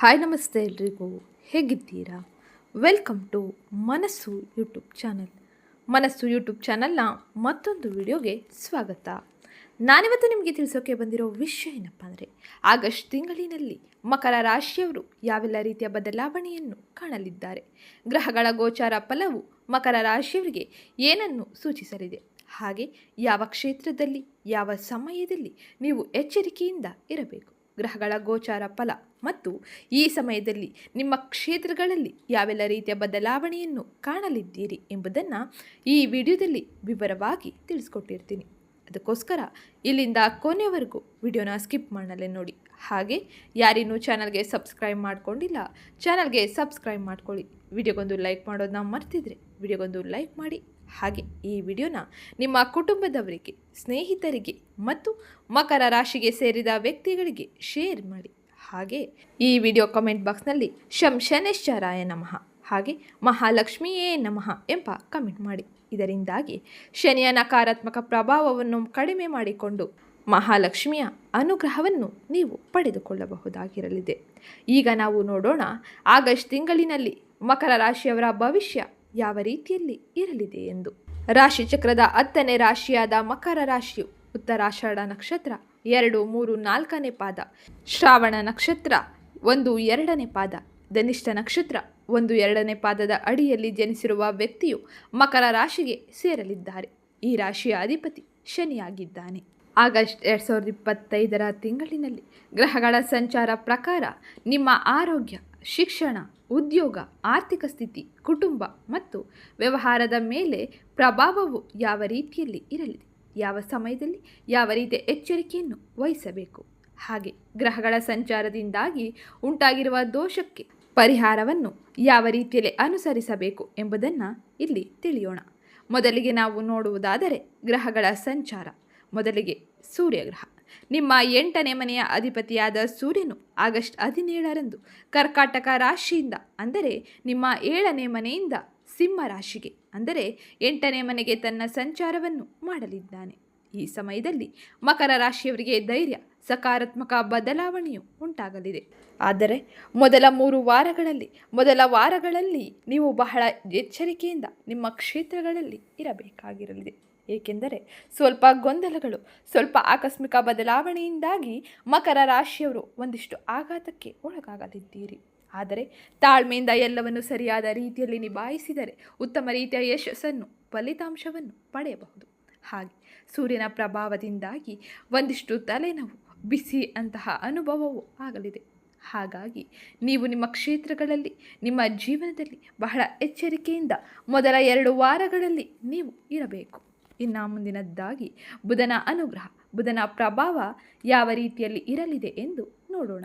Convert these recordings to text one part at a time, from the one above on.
Hi ನಮಸ್ತೆ ಎಲ್ರಿಗೂ. ಹೇಗಿದ್ದೀರಾ? Welcome to Manasu YouTube channel. Manasu YouTube ಚಾನಲ್ನ ಮತ್ತೊಂದು ವಿಡಿಯೋಗೆ ಸ್ವಾಗತ. ನಾನಿವತ್ತು ನಿಮಗೆ ತಿಳಿಸೋಕೆ ಬಂದಿರೋ ವಿಷಯ ಏನಪ್ಪ ಅಂದರೆ, ಆಗಸ್ಟ್ ತಿಂಗಳಿನಲ್ಲಿ ಮಕರ ರಾಶಿಯವರು ಯಾವೆಲ್ಲ ರೀತಿಯ ಬದಲಾವಣೆಯನ್ನು ಕಾಣಲಿದ್ದಾರೆ? ಗ್ರಹಗಳ ಗೋಚಾರ ಫಲವು ಮಕರ ರಾಶಿಯವರಿಗೆ ಏನನ್ನು ಸೂಚಿಸಲಿದೆ? ಹಾಗೆ ಯಾವ ಕ್ಷೇತ್ರದಲ್ಲಿ, ಯಾವ ಸಮಯದಲ್ಲಿ ನೀವು ಎಚ್ಚರಿಕೆಯಿಂದ ಇರಬೇಕು? ಗ್ರಹಗಳ ಗೋಚಾರ ಫಲ. ಮತ್ತು ಈ ಸಮಯದಲ್ಲಿ ನಿಮ್ಮ ಕ್ಷೇತ್ರಗಳಲ್ಲಿ ಯಾವೆಲ್ಲ ರೀತಿಯ ಬದಲಾವಣೆಯನ್ನು ಕಾಣಲಿದ್ದೀರಿ ಎಂಬುದನ್ನು ಈ ವಿಡಿಯೋದಲ್ಲಿ ವಿವರವಾಗಿ ತಿಳಿಸ್ಕೊಟ್ಟಿರ್ತೀನಿ. ಅದಕ್ಕೋಸ್ಕರ ಇಲ್ಲಿಂದ ಕೊನೆಯವರೆಗೂ ವಿಡಿಯೋನ ಸ್ಕಿಪ್ ಮಾಡಲೇ ನೋಡಿ. ಹಾಗೆ ಯಾರಿನ್ನೂ ಚಾನಲ್ಗೆ ಸಬ್ಸ್ಕ್ರೈಬ್ ಮಾಡ್ಕೊಂಡಿಲ್ಲ, ಚಾನಲ್ಗೆ ಸಬ್ಸ್ಕ್ರೈಬ್ ಮಾಡ್ಕೊಳ್ಳಿ. ವಿಡಿಯೋಗೊಂದು ಲೈಕ್ ಮಾಡೋದನ್ನ ಮರ್ತಿದ್ರೆ ವಿಡಿಯೋಗೊಂದು ಲೈಕ್ ಮಾಡಿ. ಹಾಗೆ ಈ ವಿಡಿಯೋನ ನಿಮ್ಮ ಕುಟುಂಬದವರಿಗೆ, ಸ್ನೇಹಿತರಿಗೆ ಮತ್ತು ಮಕರ ರಾಶಿಗೆ ಸೇರಿದ ವ್ಯಕ್ತಿಗಳಿಗೆ ಶೇರ್ ಮಾಡಿ. ಹಾಗೆ ಈ ವಿಡಿಯೋ ಕಮೆಂಟ್ ಬಾಕ್ಸ್ನಲ್ಲಿ ಶಂ ಶನೇಶ್ವರಾಯ ನಮಃ, ಹಾಗೆ ಮಹಾಲಕ್ಷ್ಮಿಯೇ ನಮಃ ಎಂಬ ಕಮೆಂಟ್ ಮಾಡಿ. ಇದರಿಂದಾಗಿ ಶನಿಯ ನಕಾರಾತ್ಮಕ ಪ್ರಭಾವವನ್ನು ಕಡಿಮೆ ಮಾಡಿಕೊಂಡು ಮಹಾಲಕ್ಷ್ಮಿಯ ಅನುಗ್ರಹವನ್ನು ನೀವು ಪಡೆದುಕೊಳ್ಳಬಹುದಾಗಿರಲಿದೆ. ಈಗ ನಾವು ನೋಡೋಣ, ಆಗಸ್ಟ್ ತಿಂಗಳಿನಲ್ಲಿ ಮಕರ ರಾಶಿಯವರ ಭವಿಷ್ಯ ಯಾವ ರೀತಿಯಲ್ಲಿ ಇರಲಿದೆ ಎಂದು. ರಾಶಿ ಚಕ್ರದ ಹತ್ತನೇ ರಾಶಿಯಾದ ಮಕರ ರಾಶಿಯು ಉತ್ತರಾಷಾಢ ನಕ್ಷತ್ರ ಎರಡು ಮೂರು ನಾಲ್ಕನೇ ಪಾದ, ಶ್ರಾವಣ ನಕ್ಷತ್ರ ಒಂದು ಎರಡನೇ ಪಾದ, ಧನಿಷ್ಠ ನಕ್ಷತ್ರ ಒಂದು ಎರಡನೇ ಪಾದದ ಅಡಿಯಲ್ಲಿ ಜನಿಸಿರುವ ವ್ಯಕ್ತಿಯು ಮಕರ ರಾಶಿಗೆ ಸೇರಲಿದ್ದಾರೆ. ಈ ರಾಶಿಯ ಅಧಿಪತಿ ಶನಿಯಾಗಿದ್ದಾನೆ. ಆಗಸ್ಟ್ ಎರಡು ಸಾವಿರದ ಇಪ್ಪತ್ತೈದರ ತಿಂಗಳಿನಲ್ಲಿ ಗ್ರಹಗಳ ಸಂಚಾರ ಪ್ರಕಾರ ನಿಮ್ಮ ಆರೋಗ್ಯ, ಶಿಕ್ಷಣ ಉದ್ಯೋಗ, ಆರ್ಥಿಕ ಸ್ಥಿತಿ, ಕುಟುಂಬ ಮತ್ತು ವ್ಯವಹಾರದ ಮೇಲೆ ಪ್ರಭಾವವು ಯಾವ ರೀತಿಯಲ್ಲಿ ಇರಲಿದೆ, ಯಾವ ಸಮಯದಲ್ಲಿ ಯಾವ ರೀತಿಯ ಎಚ್ಚರಿಕೆಯನ್ನು ವಹಿಸಬೇಕು. ಹಾಗೆ ಗ್ರಹಗಳ ಸಂಚಾರದಿಂದಾಗಿ ಉಂಟಾಗಿರುವ ದೋಷಕ್ಕೆ ಪರಿಹಾರವನ್ನು ಯಾವ ರೀತಿಯಲ್ಲಿ ಅನುಸರಿಸಬೇಕು ಎಂಬುದನ್ನು ಇಲ್ಲಿ ತಿಳಿಯೋಣ. ಮೊದಲಿಗೆ ನಾವು ನೋಡುವುದಾದರೆ ಗ್ರಹಗಳ ಸಂಚಾರ, ಮೊದಲಿಗೆ ಸೂರ್ಯಗ್ರಹ. ನಿಮ್ಮ ಎಂಟನೇ ಮನೆಯ ಅಧಿಪತಿಯಾದ ಸೂರ್ಯನು ಆಗಸ್ಟ್ ಹದಿನೇಳರಂದು ಕರ್ಕಾಟಕ ರಾಶಿಯಿಂದ, ಅಂದರೆ ನಿಮ್ಮ ಏಳನೇ ಮನೆಯಿಂದ ಸಿಂಹ ರಾಶಿಗೆ, ಅಂದರೆ ಎಂಟನೇ ಮನೆಗೆ ತನ್ನ ಸಂಚಾರವನ್ನು ಮಾಡಲಿದ್ದಾನೆ. ಈ ಸಮಯದಲ್ಲಿ ಮಕರ ರಾಶಿಯವರಿಗೆ ಧೈರ್ಯ, ಸಕಾರಾತ್ಮಕ ಬದಲಾವಣೆಯು ಉಂಟಾಗಲಿದೆ. ಆದರೆ ಮೊದಲ ಮೂರು ವಾರಗಳಲ್ಲಿ, ಮೊದಲ ವಾರಗಳಲ್ಲಿ ನೀವು ಬಹಳ ಎಚ್ಚರಿಕೆಯಿಂದ ನಿಮ್ಮ ಕ್ಷೇತ್ರಗಳಲ್ಲಿ ಇರಬೇಕಾಗಿರಲಿದೆ. ಏಕೆಂದರೆ ಸ್ವಲ್ಪ ಗೊಂದಲಗಳು, ಸ್ವಲ್ಪ ಆಕಸ್ಮಿಕ ಬದಲಾವಣೆಯಿಂದಾಗಿ ಮಕರ ರಾಶಿಯವರು ಒಂದಿಷ್ಟು ಆಘಾತಕ್ಕೆ ಒಳಗಾಗಲಿದ್ದೀರಿ. ಆದರೆ ತಾಳ್ಮೆಯಿಂದ ಎಲ್ಲವನ್ನು ಸರಿಯಾದ ರೀತಿಯಲ್ಲಿ ನಿಭಾಯಿಸಿದರೆ ಉತ್ತಮ ರೀತಿಯ ಯಶಸ್ಸನ್ನು, ಫಲಿತಾಂಶವನ್ನು ಪಡೆಯಬಹುದು. ಹಾಗೆ ಸೂರ್ಯನ ಪ್ರಭಾವದಿಂದಾಗಿ ಒಂದಿಷ್ಟು ತಲೆನೋವು, ಬಿಸಿ ಅಂತಹ ಅನುಭವವೂ ಆಗಲಿದೆ. ಹಾಗಾಗಿ ನೀವು ನಿಮ್ಮ ಕ್ಷೇತ್ರಗಳಲ್ಲಿ, ನಿಮ್ಮ ಜೀವನದಲ್ಲಿ ಬಹಳ ಎಚ್ಚರಿಕೆಯಿಂದ ಮೊದಲ ಎರಡು ವಾರಗಳಲ್ಲಿ ನೀವು ಇರಬೇಕು. ಇನ್ನು ಮುಂದಿನದ್ದಾಗಿ. ಬುಧನ ಅನುಗ್ರಹ, ಬುಧನ ಪ್ರಭಾವ ಯಾವ ರೀತಿಯಲ್ಲಿ ಇರಲಿದೆ ಎಂದು ನೋಡೋಣ.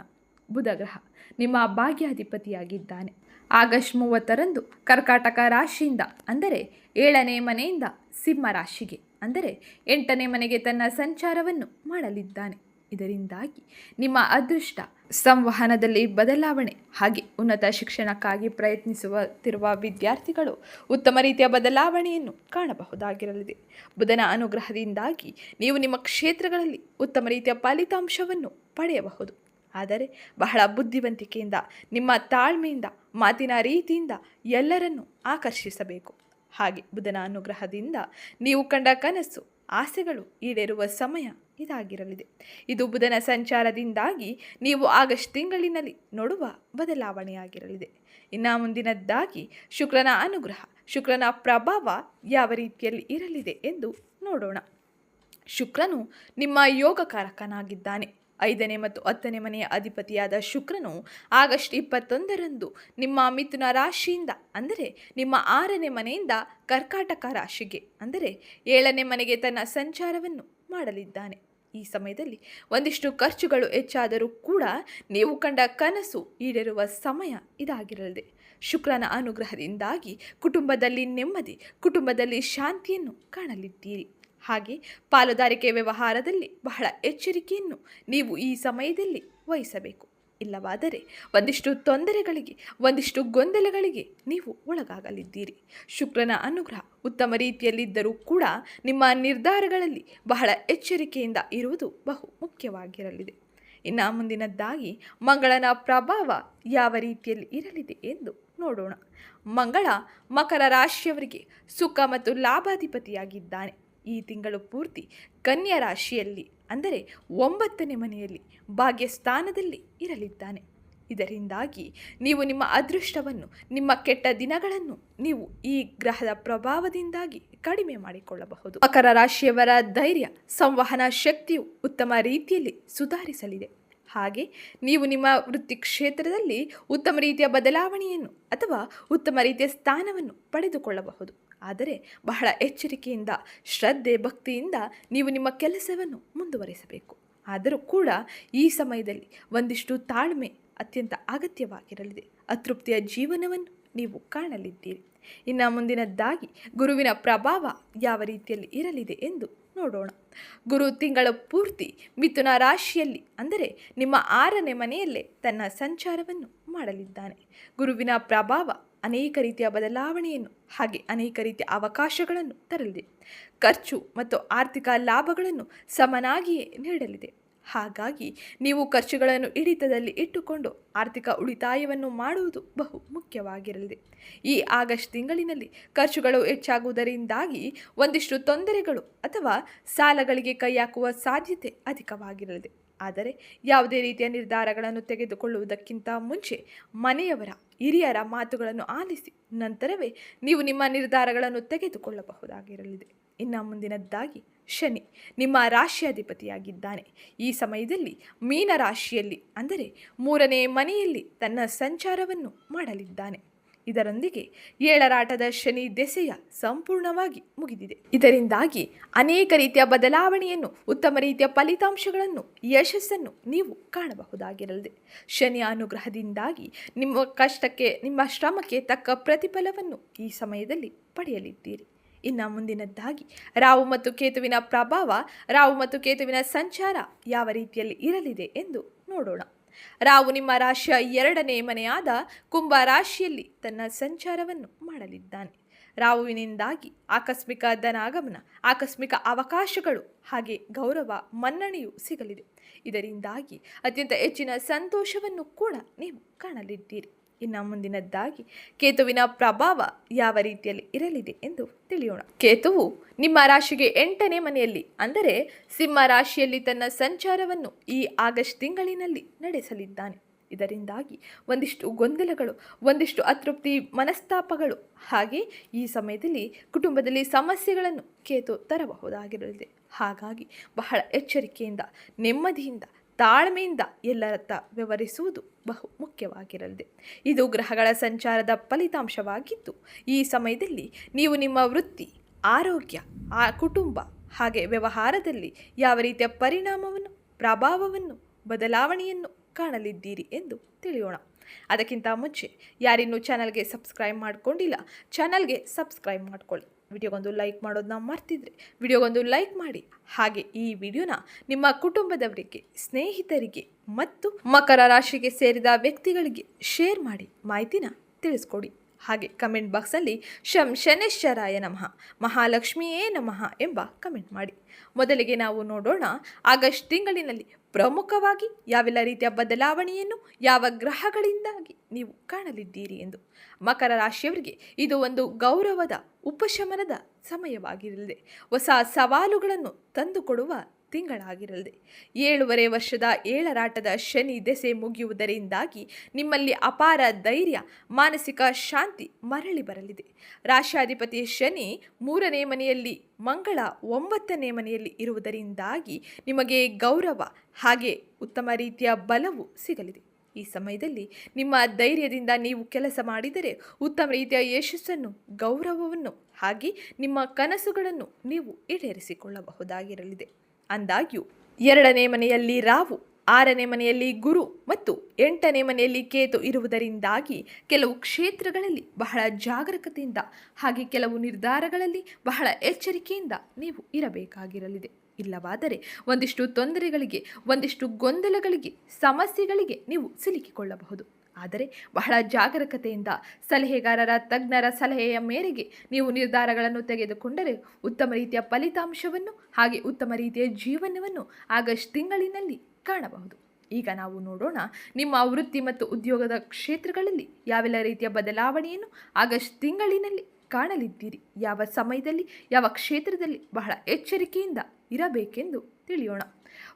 ಬುಧ ಗ್ರಹ ನಿಮ್ಮ ಭಾಗ್ಯಾಧಿಪತಿಯಾಗಿದ್ದಾನೆ. ಆಗಸ್ಟ್ ಮೂವತ್ತರಂದು ಕರ್ಕಾಟಕ ರಾಶಿಯಿಂದ, ಅಂದರೆ ಏಳನೇ ಮನೆಯಿಂದ ಸಿಂಹ ರಾಶಿಗೆ, ಅಂದರೆ ಎಂಟನೇ ಮನೆಗೆ ತನ್ನ ಸಂಚಾರವನ್ನು ಮಾಡಲಿದ್ದಾನೆ. ಇದರಿಂದಾಗಿ ನಿಮ್ಮ ಅದೃಷ್ಟ ಸಂವಹನದಲ್ಲಿ ಬದಲಾವಣೆ, ಹಾಗೆ ಉನ್ನತ ಶಿಕ್ಷಣಕ್ಕಾಗಿ ಪ್ರಯತ್ನಿಸುತ್ತಿರುವ ವಿದ್ಯಾರ್ಥಿಗಳು ಉತ್ತಮ ರೀತಿಯ ಬದಲಾವಣೆಯನ್ನು ಕಾಣಬಹುದಾಗಿರಲಿದೆ. ಬುಧನ ಅನುಗ್ರಹದಿಂದಾಗಿ ನೀವು ನಿಮ್ಮ ಕ್ಷೇತ್ರಗಳಲ್ಲಿ ಉತ್ತಮ ರೀತಿಯ ಫಲಿತಾಂಶವನ್ನು ಪಡೆಯಬಹುದು. ಆದರೆ ಬಹಳ ಬುದ್ಧಿವಂತಿಕೆಯಿಂದ, ನಿಮ್ಮ ತಾಳ್ಮೆಯಿಂದ, ಮಾತಿನ ರೀತಿಯಿಂದ ಎಲ್ಲರನ್ನು ಆಕರ್ಷಿಸಬೇಕು. ಹಾಗೆ ಬುಧನ ಅನುಗ್ರಹದಿಂದ ನೀವು ಕಂಡ ಕನಸು ಆಸೆಗಳು ಈಡೇರುವ ಸಮಯ ಇದಾಗಿರಲಿದೆ. ಇದು ಬುಧನ ಸಂಚಾರದಿಂದಾಗಿ ನೀವು ಆಗಸ್ಟ್ ತಿಂಗಳಿನಲ್ಲಿ ನೋಡುವ ಬದಲಾವಣೆಯಾಗಿರಲಿದೆ. ಇನ್ನು ಮುಂದಿನದ್ದಾಗಿ ಶುಕ್ರನ ಅನುಗ್ರಹ, ಶುಕ್ರನ ಪ್ರಭಾವ ಯಾವ ರೀತಿಯಲ್ಲಿ ಇರಲಿದೆ ಎಂದು ನೋಡೋಣ. ಶುಕ್ರನು ನಿಮ್ಮ ಯೋಗಕಾರಕನಾಗಿದ್ದಾನೆ. ಐದನೇ ಮತ್ತು ಹತ್ತನೇ ಮನೆಯ ಅಧಿಪತಿಯಾದ ಶುಕ್ರನು ಆಗಸ್ಟ್ ಇಪ್ಪತ್ತೊಂದರಂದು ನಿಮ್ಮ ಮಿಥುನ ರಾಶಿಯಿಂದ, ಅಂದರೆ ನಿಮ್ಮ ಆರನೇ ಮನೆಯಿಂದ ಕರ್ಕಾಟಕ ರಾಶಿಗೆ, ಅಂದರೆ ಏಳನೇ ಮನೆಗೆ ತನ್ನ ಸಂಚಾರವನ್ನು ಮಾಡಲಿದ್ದಾನೆ. ಈ ಸಮಯದಲ್ಲಿ ಒಂದಿಷ್ಟು ಖರ್ಚುಗಳು ಹೆಚ್ಚಾದರೂ ಕೂಡ ನೀವು ಕಂಡ ಕನಸು ಈಡೇರುವ ಸಮಯ ಇದಾಗಿರಲಿದೆ. ಶುಕ್ರನ ಅನುಗ್ರಹದಿಂದಾಗಿ ಕುಟುಂಬದಲ್ಲಿ ನೆಮ್ಮದಿ, ಕುಟುಂಬದಲ್ಲಿ ಶಾಂತಿಯನ್ನು ಕಾಣಲಿದ್ದೀರಿ. ಹಾಗೆ ಪಾಲುದಾರಿಕೆ ವ್ಯವಹಾರದಲ್ಲಿ ಬಹಳ ಎಚ್ಚರಿಕೆಯನ್ನು ನೀವು ಈ ಸಮಯದಲ್ಲಿ ವಹಿಸಬೇಕು. ಇಲ್ಲವಾದರೆ ಒಂದಿಷ್ಟು ತೊಂದರೆಗಳಿಗೆ, ಒಂದಿಷ್ಟು ಗೊಂದಲಗಳಿಗೆ ನೀವು ಒಳಗಾಗಲಿದ್ದೀರಿ. ಶುಕ್ರನ ಅನುಗ್ರಹ ಉತ್ತಮ ರೀತಿಯಲ್ಲಿದ್ದರೂ ಕೂಡ ನಿಮ್ಮ ನಿರ್ಧಾರಗಳಲ್ಲಿ ಬಹಳ ಎಚ್ಚರಿಕೆಯಿಂದ ಇರುವುದು ಬಹು ಮುಖ್ಯವಾಗಿರಲಿದೆ. ಇನ್ನು ಮುಂದಿನದ್ದಾಗಿ, ಮಂಗಳನ ಪ್ರಭಾವ ಯಾವ ರೀತಿಯಲ್ಲಿ ಇರಲಿದೆ ಎಂದು ನೋಡೋಣ. ಮಂಗಳ ಮಕರ ರಾಶಿಯವರಿಗೆ ಸುಖ ಮತ್ತು ಲಾಭಾಧಿಪತಿಯಾಗಿದ್ದಾನೆ. ಈ ತಿಂಗಳು ಪೂರ್ತಿ ಕನ್ಯಾ ರಾಶಿಯಲ್ಲಿ, ಅಂದರೆ ಒಂಬತ್ತನೇ ಮನೆಯಲ್ಲಿ ಭಾಗ್ಯಸ್ಥಾನದಲ್ಲಿ ಇರಲಿದ್ದಾನೆ. ಇದರಿಂದಾಗಿ ನೀವು ನಿಮ್ಮ ಅದೃಷ್ಟವನ್ನು, ನಿಮ್ಮ ಕೆಟ್ಟ ದಿನಗಳನ್ನು ನೀವು ಈ ಗ್ರಹದ ಪ್ರಭಾವದಿಂದಾಗಿ ಕಡಿಮೆ ಮಾಡಿಕೊಳ್ಳಬಹುದು. ಮಕರ ರಾಶಿಯವರ ಧೈರ್ಯ, ಸಂವಹನ ಶಕ್ತಿಯು ಉತ್ತಮ ರೀತಿಯಲ್ಲಿ ಸುಧಾರಿಸಲಿದೆ. ಹಾಗೆ ನೀವು ನಿಮ್ಮ ವೃತ್ತಿ ಕ್ಷೇತ್ರದಲ್ಲಿ ಉತ್ತಮ ರೀತಿಯ ಬದಲಾವಣೆಯನ್ನು ಅಥವಾ ಉತ್ತಮ ರೀತಿಯ ಸ್ಥಾನವನ್ನು ಪಡೆದುಕೊಳ್ಳಬಹುದು. ಆದರೆ ಬಹಳ ಎಚ್ಚರಿಕೆಯಿಂದ, ಶ್ರದ್ಧೆ, ಭಕ್ತಿಯಿಂದ ನೀವು ನಿಮ್ಮ ಕೆಲಸವನ್ನು ಮುಂದುವರಿಸಬೇಕು. ಆದರೂ ಕೂಡ ಈ ಸಮಯದಲ್ಲಿ ಒಂದಿಷ್ಟು ತಾಳ್ಮೆ ಅತ್ಯಂತ ಅಗತ್ಯವಾಗಿರಲಿದೆ. ಅತೃಪ್ತಿಯ ಜೀವನವನ್ನು ನೀವು ಕಾಣಲಿದ್ದೀರಿ. ಇನ್ನು ಮುಂದಿನದ್ದಾಗಿ, ಗುರುವಿನ ಪ್ರಭಾವ ಯಾವ ರೀತಿಯಲ್ಲಿ ಇರಲಿದೆ ಎಂದು ನೋಡೋಣ. ಗುರು ತಿಂಗಳ ಪೂರ್ತಿ ಮಿಥುನ ರಾಶಿಯಲ್ಲಿ, ಅಂದರೆ ನಿಮ್ಮ ಆರನೇ ಮನೆಯಲ್ಲೇ ತನ್ನ ಸಂಚಾರವನ್ನು ಮಾಡಲಿದ್ದಾನೆ. ಗುರುವಿನ ಪ್ರಭಾವ ಅನೇಕ ರೀತಿಯ ಬದಲಾವಣೆಯನ್ನು, ಹಾಗೆ ಅನೇಕ ರೀತಿಯ ಅವಕಾಶಗಳನ್ನು ತರಲಿದೆ. ಖರ್ಚು ಮತ್ತು ಆರ್ಥಿಕ ಲಾಭಗಳನ್ನು ಸಮನಾಗಿಯೇ ನೀಡಲಿದೆ. ಹಾಗಾಗಿ ನೀವು ಖರ್ಚುಗಳನ್ನು ಹಿಡಿತದಲ್ಲಿ ಇಟ್ಟುಕೊಂಡು ಆರ್ಥಿಕ ಉಳಿತಾಯವನ್ನು ಮಾಡುವುದು ಬಹು ಮುಖ್ಯವಾಗಿರಲಿದೆ. ಈ ಆಗಸ್ಟ್ ತಿಂಗಳಿನಲ್ಲಿ ಖರ್ಚುಗಳು ಹೆಚ್ಚಾಗುವುದರಿಂದಾಗಿ ಒಂದಿಷ್ಟು ತೊಂದರೆಗಳು ಅಥವಾ ಸಾಲಗಳಿಗೆ ಕೈ ಹಾಕುವ ಸಾಧ್ಯತೆ ಅಧಿಕವಾಗಿರಲಿದೆ. ಆದರೆ ಯಾವುದೇ ರೀತಿಯ ನಿರ್ಧಾರಗಳನ್ನು ತೆಗೆದುಕೊಳ್ಳುವುದಕ್ಕಿಂತ ಮುಂಚೆ ಮನೆಯವರ ಹಿರಿಯರ ಮಾತುಗಳನ್ನು ಆಲಿಸಿ ನಂತರವೇ ನೀವು ನಿಮ್ಮ ನಿರ್ಧಾರಗಳನ್ನು ತೆಗೆದುಕೊಳ್ಳಬಹುದಾಗಿರಲಿದೆ. ಇನ್ನು ಮುಂದಿನದ್ದಾಗಿ ಶನಿ ನಿಮ್ಮ ರಾಶಿಯಾಧಿಪತಿಯಾಗಿದ್ದಾನೆ. ಈ ಸಮಯದಲ್ಲಿ ಮೀನ ರಾಶಿಯಲ್ಲಿ ಅಂದರೆ ಮೂರನೇ ಮನೆಯಲ್ಲಿ ತನ್ನ ಸಂಚಾರವನ್ನು ಮಾಡಲಿದ್ದಾನೆ. ಇದರೊಂದಿಗೆ ಏಳರಾಟದ ಶನಿ ದೆಸೆಯ ಸಂಪೂರ್ಣವಾಗಿ ಮುಗಿದಿದೆ. ಇದರಿಂದಾಗಿ ಅನೇಕ ರೀತಿಯ ಬದಲಾವಣೆಯನ್ನು, ಉತ್ತಮ ರೀತಿಯ ಫಲಿತಾಂಶಗಳನ್ನು, ಯಶಸ್ಸನ್ನು ನೀವು ಕಾಣಬಹುದಾಗಿರಲಿದೆ. ಶನಿ ಅನುಗ್ರಹದಿಂದಾಗಿ ನಿಮ್ಮ ಕಷ್ಟಕ್ಕೆ, ನಿಮ್ಮ ಶ್ರಮಕ್ಕೆ ತಕ್ಕ ಪ್ರತಿಫಲವನ್ನು ಈ ಸಮಯದಲ್ಲಿ ಪಡೆಯಲಿದ್ದೀರಿ. ಇನ್ನು ಮುಂದಿನದ್ದಾಗಿ ರಾವು ಮತ್ತು ಕೇತುವಿನ ಪ್ರಭಾವ ರಾವು ಮತ್ತು ಕೇತುವಿನ ಸಂಚಾರ ಯಾವ ರೀತಿಯಲ್ಲಿ ಇರಲಿದೆ ಎಂದು ನೋಡೋಣ. ರಾವು ನಿಮ್ಮ ರಾಶಿಯ ಎರಡನೇ ಮನೆಯಾದ ಕುಂಭ ರಾಶಿಯಲ್ಲಿ ತನ್ನ ಸಂಚಾರವನ್ನು ಮಾಡಲಿದ್ದಾನೆ. ರಾಹುವಿನಿಂದಾಗಿ ಆಕಸ್ಮಿಕ ಧನಾಗಮನ, ಆಕಸ್ಮಿಕ ಅವಕಾಶಗಳು ಹಾಗೆ ಗೌರವ, ಮನ್ನಣೆಯು ಸಿಗಲಿದೆ. ಇದರಿಂದಾಗಿ ಅತ್ಯಂತ ಹೆಚ್ಚಿನ ಸಂತೋಷವನ್ನು ಕೂಡ ನೀವು ಕಾಣಲಿದ್ದೀರಿ. ಇನ್ನು ಮುಂದಿನದ್ದಾಗಿ ಕೇತುವಿನ ಪ್ರಭಾವ ಯಾವ ರೀತಿಯಲ್ಲಿ ಇರಲಿದೆ ಎಂದು ತಿಳಿಯೋಣ. ಕೇತುವು ನಿಮ್ಮ ರಾಶಿಗೆ ಎಂಟನೇ ಮನೆಯಲ್ಲಿ, ಅಂದರೆ ಸಿಂಹ ರಾಶಿಯಲ್ಲಿ ತನ್ನ ಸಂಚಾರವನ್ನು ಈ ಆಗಸ್ಟ್ ತಿಂಗಳಿನಲ್ಲಿ ನಡೆಸಲಿದ್ದಾನೆ. ಇದರಿಂದಾಗಿ ಒಂದಿಷ್ಟು ಗೊಂದಲಗಳು, ಒಂದಿಷ್ಟು ಅತೃಪ್ತಿ ಮನಸ್ತಾಪಗಳು, ಹಾಗೆ ಈ ಸಮಯದಲ್ಲಿ ಕುಟುಂಬದಲ್ಲಿ ಸಮಸ್ಯೆಗಳನ್ನು ಕೇತು ತರಬಹುದಾಗಿರಲಿದೆ. ಹಾಗಾಗಿ ಬಹಳ ಎಚ್ಚರಿಕೆಯಿಂದ, ನೆಮ್ಮದಿಯಿಂದ ತಾಳ್ಮೆಯಿಂದ ಎಲ್ಲರತ್ತ ವ್ಯವಹರಿಸುವುದು ಬಹು ಮುಖ್ಯವಾಗಿರಲಿದೆ. ಇದು ಗ್ರಹಗಳ ಸಂಚಾರದ ಫಲಿತಾಂಶವಾಗಿದ್ದು, ಈ ಸಮಯದಲ್ಲಿ ನೀವು ನಿಮ್ಮ ವೃತ್ತಿ, ಆರೋಗ್ಯ, ಆ ಕುಟುಂಬ ಹಾಗೆ ವ್ಯವಹಾರದಲ್ಲಿ ಯಾವ ರೀತಿಯ ಪರಿಣಾಮವನ್ನು, ಪ್ರಭಾವವನ್ನು, ಬದಲಾವಣೆಯನ್ನು ಕಾಣಲಿದ್ದೀರಿ ಎಂದು ತಿಳಿಯೋಣ. ಅದಕ್ಕಿಂತ ಮುಂಚೆ ಯಾರಿನ್ನೂ ಚಾನಲ್ಗೆ ಸಬ್ಸ್ಕ್ರೈಬ್ ಮಾಡಿಕೊಂಡಿಲ್ಲ, ಚಾನಲ್ಗೆ ಸಬ್ಸ್ಕ್ರೈಬ್ ಮಾಡ್ಕೊಳ್ಳಿ. ವಿಡಿಯೋಗೊಂದು ಲೈಕ್ ಮಾಡೋದನ್ನ ಮರ್ತಿದ್ರೆ ವಿಡಿಯೋಗೊಂದು ಲೈಕ್ ಮಾಡಿ. ಹಾಗೆ ಈ ವಿಡಿಯೋನ ನಿಮ್ಮ ಕುಟುಂಬದವರಿಗೆ, ಸ್ನೇಹಿತರಿಗೆ ಮತ್ತು ಮಕರ ರಾಶಿಗೆ ಸೇರಿದ ವ್ಯಕ್ತಿಗಳಿಗೆ ಶೇರ್ ಮಾಡಿ. ಮಾಹಿತಿನ ತಿಳಿಸ್ಕೊಡಿ. ಹಾಗೆ ಕಮೆಂಟ್ ಬಾಕ್ಸಲ್ಲಿ ಶಂ ಶನೇಶ್ವರಾಯ ನಮಃ, ಮಹಾಲಕ್ಷ್ಮಿಯೇ ನಮಃ ಎಂಬ ಕಮೆಂಟ್ ಮಾಡಿ. ಮೊದಲಿಗೆ ನಾವು ನೋಡೋಣ, ಆಗಸ್ಟ್ ತಿಂಗಳಿನಲ್ಲಿ ಪ್ರಮುಖವಾಗಿ ಯಾವೆಲ್ಲ ರೀತಿಯ ಬದಲಾವಣೆಯನ್ನು ಯಾವ ಗ್ರಹಗಳಿಂದಾಗಿ ನೀವು ಕಾಣಲಿದ್ದೀರಿ ಎಂದು. ಮಕರ ರಾಶಿಯವರಿಗೆ ಇದು ಒಂದು ಗೌರವದ ಉಪಶಮನದ ಸಮಯವಾಗಿರಲಿದೆ. ಹೊಸ ಸವಾಲುಗಳನ್ನು ತಂದುಕೊಡುವ ತಿಂಗಳಾಗಿರಲಿದೆ ಏಳುವರೆ ವರ್ಷದ ಏಳರಾಟದ ಶನಿ ದೆಸೆ ಮುಗಿಯುವುದರಿಂದಾಗಿ ನಿಮ್ಮಲ್ಲಿ ಅಪಾರ ಧೈರ್ಯ, ಮಾನಸಿಕ ಶಾಂತಿ ಮರಳಿ ಬರಲಿದೆ. ರಾಶಾಧಿಪತಿ ಶನಿ ಮೂರನೇ ಮನೆಯಲ್ಲಿ, ಮಂಗಳ ಒಂಬತ್ತನೇ ಮನೆಯಲ್ಲಿ ಇರುವುದರಿಂದಾಗಿ ನಿಮಗೆ ಗೌರವ ಹಾಗೆ ಉತ್ತಮ ರೀತಿಯ ಬಲವು ಸಿಗಲಿದೆ. ಈ ಸಮಯದಲ್ಲಿ ನಿಮ್ಮ ಧೈರ್ಯದಿಂದ ನೀವು ಕೆಲಸ ಮಾಡಿದರೆ ಉತ್ತಮ ರೀತಿಯ ಯಶಸ್ಸನ್ನು, ಗೌರವವನ್ನು ಹಾಗೆ ನಿಮ್ಮ ಕನಸುಗಳನ್ನು ನೀವು ಈಡೇರಿಸಿಕೊಳ್ಳಬಹುದಾಗಿರಲಿದೆ. ಅಂದಾಗ್ಯೂ, ಎರಡನೇ ಮನೆಯಲ್ಲಿ ರಾವು ಆರನೇ ಮನೆಯಲ್ಲಿ ಗುರು ಮತ್ತು ಎಂಟನೇ ಮನೆಯಲ್ಲಿ ಕೇತು ಇರುವುದರಿಂದಾಗಿ ಕೆಲವು ಕ್ಷೇತ್ರಗಳಲ್ಲಿ ಬಹಳ ಜಾಗರೂಕತೆಯಿಂದ ಹಾಗೆ ಕೆಲವು ನಿರ್ಧಾರಗಳಲ್ಲಿ ಬಹಳ ಎಚ್ಚರಿಕೆಯಿಂದ ನೀವು ಇರಬೇಕಾಗಿರಲಿದೆ. ಇಲ್ಲವಾದರೆ ಒಂದಿಷ್ಟು ತೊಂದರೆಗಳಿಗೆ, ಒಂದಿಷ್ಟು ಗೊಂದಲಗಳಿಗೆ, ಸಮಸ್ಯೆಗಳಿಗೆ ನೀವು ಸಿಲುಕಿಕೊಳ್ಳಬಹುದು. ಆದರೆ ಬಹಳ ಜಾಗರೂಕತೆಯಿಂದ ಸಲಹೆಗಾರರ, ತಜ್ಞರ ಸಲಹೆಯ ಮೇರೆಗೆ ನೀವು ನಿರ್ಧಾರಗಳನ್ನು ತೆಗೆದುಕೊಂಡರೆ ಉತ್ತಮ ರೀತಿಯ ಫಲಿತಾಂಶವನ್ನು ಹಾಗೆ ಉತ್ತಮ ರೀತಿಯ ಜೀವನವನ್ನು ಆಗಸ್ಟ್ ತಿಂಗಳಿನಲ್ಲಿ ಕಾಣಬಹುದು. ಈಗ ನಾವು ನೋಡೋಣ ನಿಮ್ಮ ವೃತ್ತಿ ಮತ್ತು ಉದ್ಯೋಗದ ಕ್ಷೇತ್ರಗಳಲ್ಲಿ ಯಾವೆಲ್ಲ ರೀತಿಯ ಬದಲಾವಣೆಯನ್ನು ಆಗಸ್ಟ್ ತಿಂಗಳಿನಲ್ಲಿ ಕಾಣಲಿದ್ದೀರಿ? ಯಾವ ಸಮಯದಲ್ಲಿ, ಯಾವ ಕ್ಷೇತ್ರದಲ್ಲಿ ಬಹಳ ಎಚ್ಚರಿಕೆಯಿಂದ ಇರಬೇಕೆಂದು ತಿಳಿಯೋಣ.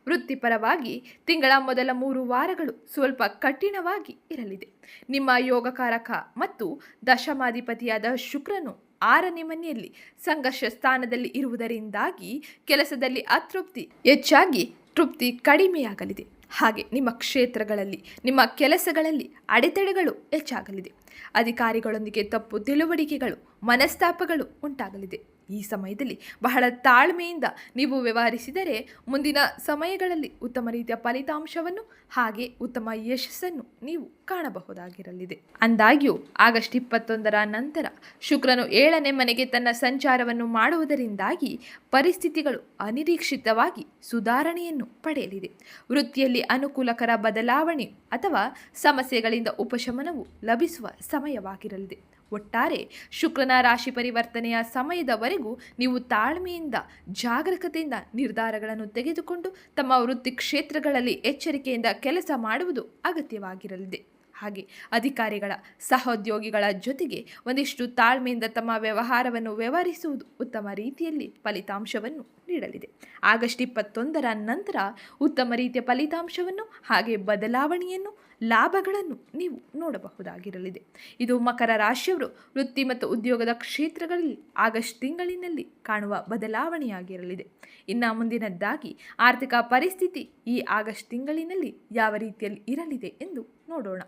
ವೃತ್ತಿಪರವಾಗಿ ತಿಂಗಳ ಮೊದಲ ಮೂರು ವಾರಗಳು ಸ್ವಲ್ಪ ಕಠಿಣವಾಗಿ ಇರಲಿದೆ. ನಿಮ್ಮ ಯೋಗಕಾರಕ ಮತ್ತು ದಶಮಾಧಿಪತಿಯಾದ ಶುಕ್ರನು ಆರನೇ ಮನೆಯಲ್ಲಿ ಸಂಘರ್ಷ ಸ್ಥಾನದಲ್ಲಿ ಇರುವುದರಿಂದಾಗಿ ಕೆಲಸದಲ್ಲಿ ಅತೃಪ್ತಿ, ಹೆಚ್ಚಾಗಿ ತೃಪ್ತಿ ಕಡಿಮೆಯಾಗಲಿದೆ. ಹಾಗೆ ನಿಮ್ಮ ಕ್ಷೇತ್ರಗಳಲ್ಲಿ, ನಿಮ್ಮ ಕೆಲಸಗಳಲ್ಲಿ ಅಡೆತಡೆಗಳು ಹೆಚ್ಚಾಗಲಿದೆ. ಅಧಿಕಾರಿಗಳೊಂದಿಗೆ ತಪ್ಪು ತಿಳುವಳಿಕೆಗಳು, ಮನಸ್ತಾಪಗಳು ಉಂಟಾಗಲಿದೆ. ಈ ಸಮಯದಲ್ಲಿ ಬಹಳ ತಾಳ್ಮೆಯಿಂದ ನೀವು ವ್ಯವಹರಿಸಿದರೆ ಮುಂದಿನ ಸಮಯಗಳಲ್ಲಿ ಉತ್ತಮ ರೀತಿಯ ಫಲಿತಾಂಶವನ್ನು ಹಾಗೆ ಉತ್ತಮ ಯಶಸ್ಸನ್ನು ನೀವು ಕಾಣಬಹುದಾಗಿರಲಿದೆ. ಅಂದಾಗ್ಯೂ, ಆಗಸ್ಟ್ ಇಪ್ಪತ್ತೊಂದರ ನಂತರ ಶುಕ್ರನು ಏಳನೇ ಮನೆಗೆ ತನ್ನ ಸಂಚಾರವನ್ನು ಮಾಡುವುದರಿಂದಾಗಿ ಪರಿಸ್ಥಿತಿಗಳು ಅನಿರೀಕ್ಷಿತವಾಗಿ ಸುಧಾರಣೆಯನ್ನು ಪಡೆಯಲಿದೆ. ವೃತ್ತಿಯಲ್ಲಿ ಅನುಕೂಲಕರ ಬದಲಾವಣೆ ಅಥವಾ ಸಮಸ್ಯೆಗಳಿಂದ ಉಪಶಮನವು ಲಭಿಸುವ ಸಮಯವಾಗಿರಲಿದೆ. ಒಟ್ಟಾರೆ ಶುಕ್ರನ ರಾಶಿ ಪರಿವರ್ತನೆಯ ಸಮಯದವರೆಗೂ ನೀವು ತಾಳ್ಮೆಯಿಂದ, ಜಾಗರೂಕತೆಯಿಂದ ನಿರ್ಧಾರಗಳನ್ನು ತೆಗೆದುಕೊಂಡು ತಮ್ಮ ವೃತ್ತಿ ಕ್ಷೇತ್ರಗಳಲ್ಲಿ ಎಚ್ಚರಿಕೆಯಿಂದ ಕೆಲಸ ಮಾಡುವುದು ಅಗತ್ಯವಾಗಿರಲಿದೆ. ಹಾಗೆ ಅಧಿಕಾರಿಗಳ, ಸಹೋದ್ಯೋಗಿಗಳ ಜೊತೆಗೆ ಒಂದಿಷ್ಟು ತಾಳ್ಮೆಯಿಂದ ತಮ್ಮ ವ್ಯವಹಾರವನ್ನು ವ್ಯವಹರಿಸುವುದು ಉತ್ತಮ ರೀತಿಯಲ್ಲಿ ಫಲಿತಾಂಶವನ್ನು ನೀಡಲಿದೆ. ಆಗಸ್ಟ್ ಇಪ್ಪತ್ತೊಂದರ ನಂತರ ಉತ್ತಮ ರೀತಿಯ ಫಲಿತಾಂಶವನ್ನು ಹಾಗೆ ಬದಲಾವಣೆಯನ್ನು ಲಾಭಗಳನ್ನು ನೀವು ನೋಡಬಹುದಾಗಿರಲಿದೆ. ಇದು ಮಕರ ರಾಶಿಯವರು ವೃತ್ತಿ ಮತ್ತು ಉದ್ಯೋಗದ ಕ್ಷೇತ್ರಗಳಲ್ಲಿ ಆಗಸ್ಟ್ ತಿಂಗಳಿನಲ್ಲಿ ಕಾಣುವ ಬದಲಾವಣೆಯಾಗಿರಲಿದೆ. ಇನ್ನು ಮುಂದಿನದ್ದಾಗಿ, ಆರ್ಥಿಕ ಪರಿಸ್ಥಿತಿ ಈ ಆಗಸ್ಟ್ ತಿಂಗಳಿನಲ್ಲಿ ಯಾವ ರೀತಿಯಲ್ಲಿ ಇರಲಿದೆ ಎಂದು ನೋಡೋಣ.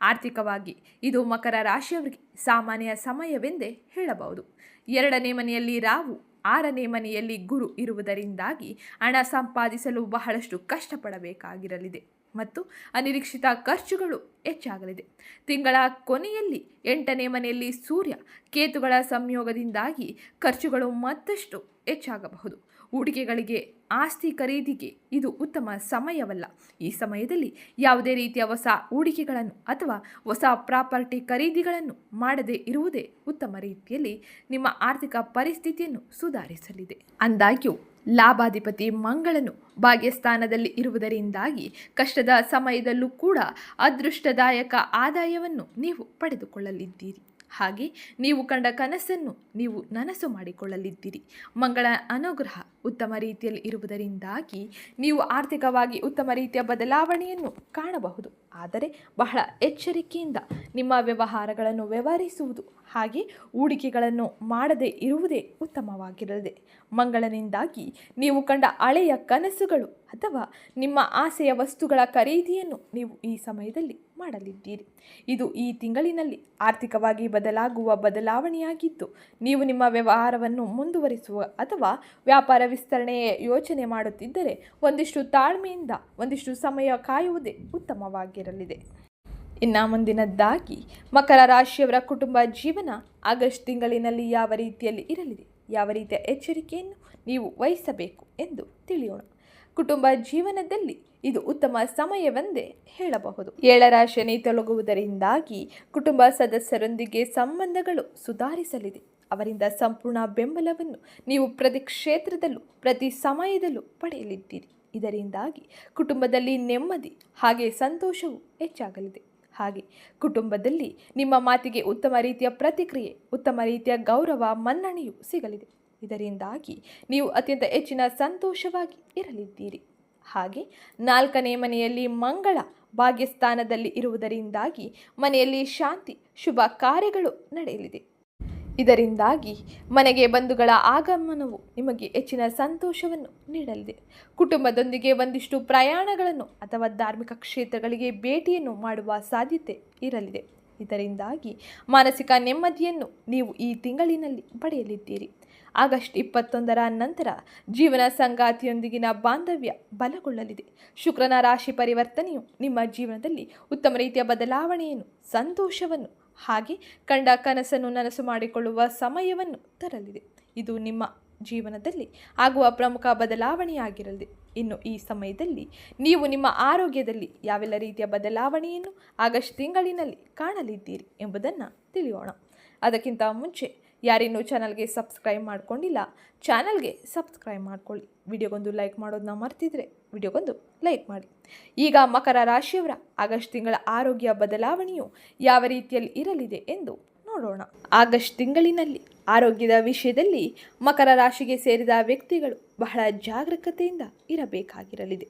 ಆರ್ಥಿಕವಾಗಿ ಇದು ಮಕರ ರಾಶಿಯವರಿಗೆ ಸಾಮಾನ್ಯ ಸಮಯವೆಂದೇ ಹೇಳಬಹುದು. ಎರಡನೇ ಮನೆಯಲ್ಲಿ ರಾವು ಆರನೇ ಮನೆಯಲ್ಲಿ ಗುರು ಇರುವುದರಿಂದಾಗಿ ಹಣ ಸಂಪಾದಿಸಲು ಬಹಳಷ್ಟು ಕಷ್ಟಪಡಬೇಕಾಗಿರಲಿದೆ ಮತ್ತು ಅನಿರೀಕ್ಷಿತ ಖರ್ಚುಗಳು ಹೆಚ್ಚಾಗಲಿದೆ. ತಿಂಗಳ ಕೊನೆಯಲ್ಲಿ ಎಂಟನೇ ಮನೆಯಲ್ಲಿ ಸೂರ್ಯ ಕೇತುಗಳ ಸಂಯೋಗದಿಂದಾಗಿ ಖರ್ಚುಗಳು ಮತ್ತಷ್ಟು ಹೆಚ್ಚಾಗಬಹುದು. ಹೂಡಿಕೆಗಳಿಗೆ ಆಸ್ತಿ ಖರೀದಿಗೆ ಇದು ಉತ್ತಮ ಸಮಯವಲ್ಲ. ಈ ಸಮಯದಲ್ಲಿ ಯಾವುದೇ ರೀತಿಯ ಹೊಸ ಹೂಡಿಕೆಗಳನ್ನು ಅಥವಾ ಹೊಸ ಪ್ರಾಪರ್ಟಿ ಖರೀದಿಗಳನ್ನು ಮಾಡದೇ ಇರುವುದೇ ಉತ್ತಮ ರೀತಿಯಲ್ಲಿ ನಿಮ್ಮ ಆರ್ಥಿಕ ಪರಿಸ್ಥಿತಿಯನ್ನು ಸುಧಾರಿಸಲಿದೆ. ಅಂದಾಗ್ಯೂ, ಲಾಭಾಧಿಪತಿ ಮಂಗಳನು ಭಾಗ್ಯಸ್ಥಾನದಲ್ಲಿ ಇರುವುದರಿಂದಾಗಿ ಕಷ್ಟದ ಸಮಯದಲ್ಲೂ ಕೂಡ ಅದೃಷ್ಟದಾಯಕ ಆದಾಯವನ್ನು ನೀವು ಪಡೆದುಕೊಳ್ಳಲಿದ್ದೀರಿ. ಹಾಗೆ ನೀವು ಕಂಡ ಕನಸನ್ನು ನೀವು ನನಸು ಮಾಡಿಕೊಳ್ಳಲಿದ್ದೀರಿ. ಮಂಗಳ ಅನುಗ್ರಹ ಉತ್ತಮ ರೀತಿಯಲ್ಲಿ ಇರುವುದರಿಂದಾಗಿ ನೀವು ಆರ್ಥಿಕವಾಗಿ ಉತ್ತಮ ರೀತಿಯ ಬದಲಾವಣೆಯನ್ನು ಕಾಣಬಹುದು. ಆದರೆ ಬಹಳ ಎಚ್ಚರಿಕೆಯಿಂದ ನಿಮ್ಮ ವ್ಯವಹಾರಗಳನ್ನು ವ್ಯವಹರಿಸುವುದು ಹಾಗೆ ಹೂಡಿಕೆಗಳನ್ನು ಮಾಡದೇ ಇರುವುದೇ ಉತ್ತಮವಾಗಿರಲಿದೆ. ಮಂಗಳನಿಂದಾಗಿ ನೀವು ಕಂಡ ಹಳೆಯ ಕನಸುಗಳು ಅಥವಾ ನಿಮ್ಮ ಆಸೆಯ ವಸ್ತುಗಳ ಖರೀದಿಯನ್ನು ನೀವು ಈ ಸಮಯದಲ್ಲಿ ಮಾಡಲಿದ್ದೀರಿ. ಇದು ಈ ತಿಂಗಳಿನಲ್ಲಿ ಆರ್ಥಿಕವಾಗಿ ಬದಲಾಗುವ ಬದಲಾವಣೆಯಾಗಿದ್ದು, ನೀವು ನಿಮ್ಮ ವ್ಯವಹಾರವನ್ನು ಮುಂದುವರಿಸುವ ಅಥವಾ ವ್ಯಾಪಾರ ವಿಸ್ತರಣೆಯ ಯೋಚನೆ ಮಾಡುತ್ತಿದ್ದರೆ, ಒಂದಿಷ್ಟು ತಾಳ್ಮೆಯಿಂದ, ಒಂದಿಷ್ಟು ಸಮಯ ಕಾಯುವುದೇ ಉತ್ತಮವಾಗಿರಲಿದೆ ಇನ್ನ ಮುಂದಿನದ್ದಾಗಿ ಮಕರ ರಾಶಿಯವರ ಕುಟುಂಬ ಜೀವನ ಆಗಸ್ಟ್ ತಿಂಗಳಿನಲ್ಲಿ ಯಾವ ರೀತಿಯಲ್ಲಿ ಇರಲಿದೆ? ಯಾವ ರೀತಿಯ ಎಚ್ಚರಿಕೆಯನ್ನು ನೀವು ವಹಿಸಬೇಕು ಎಂದು ತಿಳಿಯೋಣ. ಕುಟುಂಬ ಜೀವನದಲ್ಲಿ ಇದು ಉತ್ತಮ ಸಮಯವೆಂದೇ ಹೇಳಬಹುದು. ಏಳರ ಶನಿ ತೊಲಗುವುದರಿಂದಾಗಿ ಕುಟುಂಬ ಸದಸ್ಯರೊಂದಿಗೆ ಸಂಬಂಧಗಳು ಸುಧಾರಿಸಲಿದೆ. ಅವರಿಂದ ಸಂಪೂರ್ಣ ಬೆಂಬಲವನ್ನು ನೀವು ಪ್ರತಿ ಕ್ಷೇತ್ರದಲ್ಲೂ, ಪ್ರತಿ ಸಮಯದಲ್ಲೂ ಪಡೆಯಲಿದ್ದೀರಿ. ಇದರಿಂದಾಗಿ ಕುಟುಂಬದಲ್ಲಿ ನೆಮ್ಮದಿ ಹಾಗೆ ಸಂತೋಷವು ಹೆಚ್ಚಾಗಲಿದೆ. ಹಾಗೆ ಕುಟುಂಬದಲ್ಲಿ ನಿಮ್ಮ ಮಾತಿಗೆ ಉತ್ತಮ ರೀತಿಯ ಪ್ರತಿಕ್ರಿಯೆ, ಉತ್ತಮ ರೀತಿಯ ಗೌರವ, ಮನ್ನಣೆಯು ಸಿಗಲಿದೆ. ಇದರಿಂದಾಗಿ ನೀವು ಅತ್ಯಂತ ಹೆಚ್ಚಿನ ಸಂತೋಷವಾಗಿ ಇರಲಿದ್ದೀರಿ. ಹಾಗೆ ನಾಲ್ಕನೇ ಮನೆಯಲ್ಲಿ ಮಂಗಳ ಭಾಗ್ಯಸ್ಥಾನದಲ್ಲಿ ಇರುವುದರಿಂದಾಗಿ ಮನೆಯಲ್ಲಿ ಶಾಂತಿ, ಶುಭ ಕಾರ್ಯಗಳು ನಡೆಯಲಿದೆ. ಇದರಿಂದಾಗಿ ಮನೆಗೆ ಬಂಧುಗಳ ಆಗಮನವು ನಿಮಗೆ ಹೆಚ್ಚಿನ ಸಂತೋಷವನ್ನು ನೀಡಲಿದೆ. ಕುಟುಂಬದೊಂದಿಗೆ ಒಂದಿಷ್ಟು ಪ್ರಯಾಣಗಳನ್ನು ಅಥವಾ ಧಾರ್ಮಿಕ ಕ್ಷೇತ್ರಗಳಿಗೆ ಭೇಟಿಯನ್ನು ಮಾಡುವ ಸಾಧ್ಯತೆ ಇರಲಿದೆ. ಇದರಿಂದಾಗಿ ಮಾನಸಿಕ ನೆಮ್ಮದಿಯನ್ನು ನೀವು ಈ ತಿಂಗಳಿನಲ್ಲಿ ಪಡೆಯಲಿದ್ದೀರಿ. ಆಗಸ್ಟ್ ಇಪ್ಪತ್ತೊಂದರ ನಂತರ ಜೀವನ ಸಂಗಾತಿಯೊಂದಿಗಿನ ಬಾಂಧವ್ಯ ಬಲಗೊಳ್ಳಲಿದೆ. ಶುಕ್ರನ ರಾಶಿ ಪರಿವರ್ತನೆಯು ನಿಮ್ಮ ಜೀವನದಲ್ಲಿ ಉತ್ತಮ ರೀತಿಯ ಬದಲಾವಣೆಯನ್ನು, ಸಂತೋಷವನ್ನು ಹಾಗೆ ಕಂಡ ಕನಸನ್ನು ನನಸು ಮಾಡಿಕೊಳ್ಳುವ ಸಮಯವನ್ನು ತರಲಿದೆ. ಇದು ನಿಮ್ಮ ಜೀವನದಲ್ಲಿ ಆಗುವ ಪ್ರಮುಖ ಬದಲಾವಣೆಯಾಗಿರಲಿದೆ. ಇನ್ನು ಈ ಸಮಯದಲ್ಲಿ ನೀವು ನಿಮ್ಮ ಆರೋಗ್ಯದಲ್ಲಿ ಯಾವೆಲ್ಲ ರೀತಿಯ ಬದಲಾವಣೆಯನ್ನು ಆಗಸ್ಟ್ ತಿಂಗಳಿನಲ್ಲಿ ಕಾಣಲಿದ್ದೀರಿ ಎಂಬುದನ್ನು ತಿಳಿಯೋಣ. ಅದಕ್ಕಿಂತ ಮುಂಚೆ ಯಾರಿನ್ನೂ ಚಾನಲ್ಗೆ ಸಬ್ಸ್ಕ್ರೈಬ್ ಮಾಡ್ಕೊಂಡಿಲ್ಲ, ಚಾನಲ್ಗೆ ಸಬ್ಸ್ಕ್ರೈಬ್ ಮಾಡ್ಕೊಳ್ಳಿ. ವಿಡಿಯೋಗೊಂದು ಲೈಕ್ ಮಾಡೋದನ್ನ ಮರ್ತಿದ್ರೆ ವಿಡಿಯೋಗೊಂದು ಲೈಕ್ ಮಾಡಿ. ಈಗ ಮಕರ ರಾಶಿಯವರ ಆಗಸ್ಟ್ ತಿಂಗಳ ಆರೋಗ್ಯ ಬದಲಾವಣೆಯು ಯಾವ ರೀತಿಯಲ್ಲಿ ಇರಲಿದೆ ಎಂದು ನೋಡೋಣ. ಆಗಸ್ಟ್ ತಿಂಗಳಿನಲ್ಲಿ ಆರೋಗ್ಯದ ವಿಷಯದಲ್ಲಿ ಮಕರ ರಾಶಿಗೆ ಸೇರಿದ ವ್ಯಕ್ತಿಗಳು ಬಹಳ ಜಾಗರೂಕತೆಯಿಂದ ಇರಬೇಕಾಗಿರಲಿದೆ.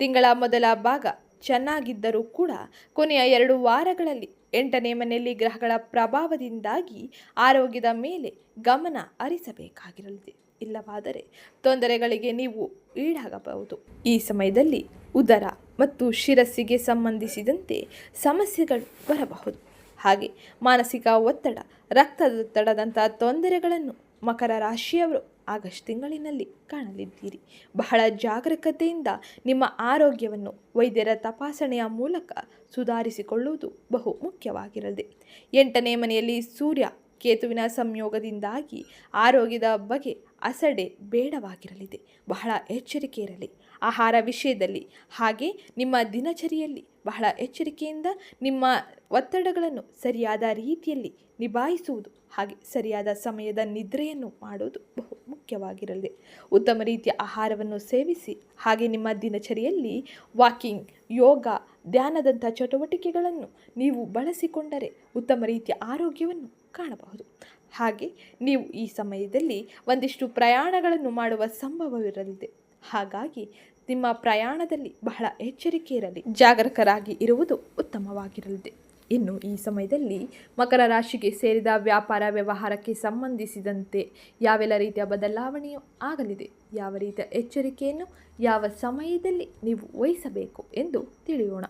ತಿಂಗಳ ಮೊದಲ ಭಾಗ ಚೆನ್ನಾಗಿದ್ದರೂ ಕೂಡ ಕೊನೆಯ ಎರಡು ವಾರಗಳಲ್ಲಿ ಎಂಟನೇ ಮನೆಯಲ್ಲಿ ಗ್ರಹಗಳ ಪ್ರಭಾವದಿಂದಾಗಿ ಆರೋಗ್ಯದ ಮೇಲೆ ಗಮನ ಹರಿಸಬೇಕಾಗಿರಲಿದೆ. ಇಲ್ಲವಾದರೆ ತೊಂದರೆಗಳಿಗೆ ನೀವು ಈಡಾಗಬಹುದು. ಈ ಸಮಯದಲ್ಲಿ ಉದರ ಮತ್ತು ಶಿರಸ್ಸಿಗೆ ಸಂಬಂಧಿಸಿದಂತೆ ಸಮಸ್ಯೆಗಳು ಬರಬಹುದು. ಹಾಗೆ ಮಾನಸಿಕ ಒತ್ತಡ ರಕ್ತದೊತ್ತಡದಂಥ ತೊಂದರೆಗಳನ್ನು ಮಕರ ರಾಶಿಯವರು ಆಗಸ್ಟ್ ತಿಂಗಳಿನಲ್ಲಿ ಕಾಣಲಿದ್ದೀರಿ. ಬಹಳ ಜಾಗರೂಕತೆಯಿಂದ ನಿಮ್ಮ ಆರೋಗ್ಯವನ್ನು ವೈದ್ಯರ ತಪಾಸಣೆಯ ಮೂಲಕ ಸುಧಾರಿಸಿಕೊಳ್ಳುವುದು ಬಹು ಮುಖ್ಯವಾಗಿರಲಿದೆ. ಎಂಟನೇ ಮನೆಯಲ್ಲಿ ಸೂರ್ಯ ಕೇತುವಿನ ಸಂಯೋಗದಿಂದಾಗಿ ಆರೋಗ್ಯದ ಬಗ್ಗೆ ಅಸಡೆ ಬೇಡವಾಗಿರಲಿದೆ. ಬಹಳ ಎಚ್ಚರಿಕೆ ಇರಲಿ. ಆಹಾರ ವಿಷಯದಲ್ಲಿ. ಹಾಗೆ ನಿಮ್ಮ ದಿನಚರಿಯಲ್ಲಿ ಬಹಳ ಎಚ್ಚರಿಕೆಯಿಂದ ನಿಮ್ಮ ಒತ್ತಡಗಳನ್ನು ಸರಿಯಾದ ರೀತಿಯಲ್ಲಿ ನಿಭಾಯಿಸುವುದು ಹಾಗೆ ಸರಿಯಾದ ಸಮಯದ ನಿದ್ರೆಯನ್ನು ಮಾಡುವುದು ಬಹು ಮುಖ್ಯವಾಗಿರಲಿದೆ. ಉತ್ತಮ ರೀತಿಯ ಆಹಾರವನ್ನು ಸೇವಿಸಿ ಹಾಗೆ ನಿಮ್ಮ ದಿನಚರಿಯಲ್ಲಿ ವಾಕಿಂಗ್, ಯೋಗ, ಧ್ಯಾನದಂಥ ಚಟುವಟಿಕೆಗಳನ್ನು ನೀವು ಬಳಸಿಕೊಂಡರೆ ಉತ್ತಮ ರೀತಿಯ ಆರೋಗ್ಯವನ್ನು ಕಾಣಬಹುದು. ಹಾಗೆ ನೀವು ಈ ಸಮಯದಲ್ಲಿ ಒಂದಿಷ್ಟು ಪ್ರಯಾಣಗಳನ್ನು ಮಾಡುವ ಸಂಭವವಿರಲಿದೆ. ಹಾಗಾಗಿ ನಿಮ್ಮ ಪ್ರಯಾಣದಲ್ಲಿ ಬಹಳ ಎಚ್ಚರಿಕೆ ಇರಲಿ. ಜಾಗರೂಕರಾಗಿ ಇರುವುದು ಉತ್ತಮವಾಗಿರಲಿದೆ. ಇನ್ನು ಈ ಸಮಯದಲ್ಲಿ ಮಕರ ರಾಶಿಗೆ ಸೇರಿದ ವ್ಯಾಪಾರ ವ್ಯವಹಾರಕ್ಕೆ ಸಂಬಂಧಿಸಿದಂತೆ ಯಾವೆಲ್ಲ ರೀತಿಯ ಬದಲಾವಣೆಯು ಆಗಲಿದೆ, ಯಾವ ರೀತಿಯ ಎಚ್ಚರಿಕೆಯನ್ನು ಯಾವ ಸಮಯದಲ್ಲಿ ನೀವು ವಹಿಸಬೇಕು ಎಂದು ತಿಳಿಯೋಣ.